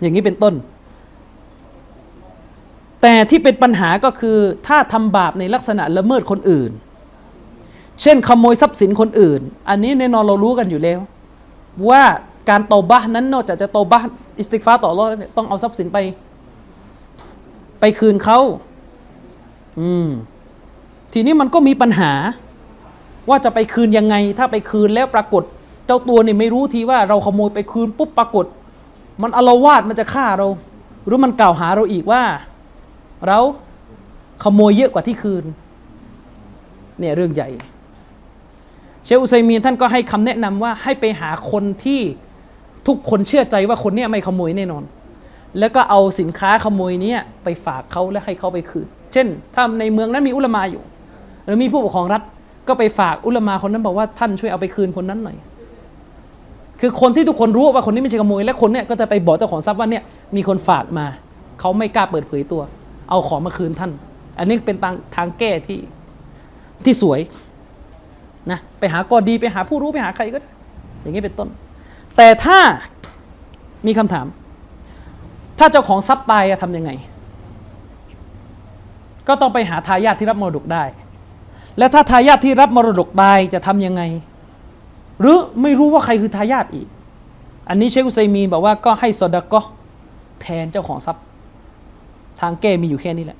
อย่างนี้เป็นต้น แต่ที่เป็นปัญหาก็คือถ้าทำบาปในลักษณะละเมิดคนอื่น เช่นขโมยทรัพย์สินคนอื่น อันนี้แน่นอนเรารู้กันอยู่แล้ว ว่าการโตบ้านั้นนอกจากจะโตบ้าอิสติกฟาต่ออัลเลอฮ์แล้วเนี่ยต้องเอาทรัพย์สินไป ไปคืนเขาอืมทีนี้มันก็มีปัญหา ว่าจะไปคืนยังไง ถ้าไปคืนแล้วปรากฏ เจ้าตัวเนี่ยไม่รู้ทีว่าเราขโมยไปคืนปุ๊บปรากฏ มันอารวาสมันจะฆ่าเรา หรือมันกล่าวหาเราอีกว่า เราขโมยเยอะกว่าที่คืน เนี่ยเรื่องใหญ่ เชคอุซัยมีนท่านก็ให้คำแนะนำว่าให้ไปหาคนที่ทุกคนเชื่อใจว่าคนเนี้ยไม่ขโมยแน่นอน แล้วก็เอาสินค้าขโมยเนี้ยไปฝากเขาและให้เขาไปคืน เช่น ถ้าในเมืองนั้นมีอุลมาอยู่ หรือมีผู้ปกครองรัฐก็ไปฝากอุลมาคนนั้นบอกว่าท่านช่วยเอาไปคืนคนนั้นหน่อย คือคนที่ทุกคนรู้ว่าคนนี้ไม่ใช่ขโมยและคนเนี้ยก็จะไปบอกเจ้าของทรัพย์ว่าเนี่ยมีคนฝากมา เขาไม่กล้าเปิดเผยตัว เอาของมาคืนท่าน อันนี้เป็นทางทางแก้ที่ที่สวยนะไปหากอดีไปหาผู้รู้ไปหาใครก็ได้อย่างนี้เป็นต้น แต่ถ้ามีคำถาม ถ้าเจ้าของทรัพย์ตายอะทำยังไง ก็ต้องไปหาทายาทที่รับมรดกได้ และถ้าทายาทที่รับมรดกตายจะทำยังไง หรือไม่รู้ว่าใครคือทายาทอีก อันนี้เชคอุซัยมีบอกว่าก็ให้สอดก็แทนเจ้าของทรัพย์ ทางแก้มีอยู่แค่นี้แหละ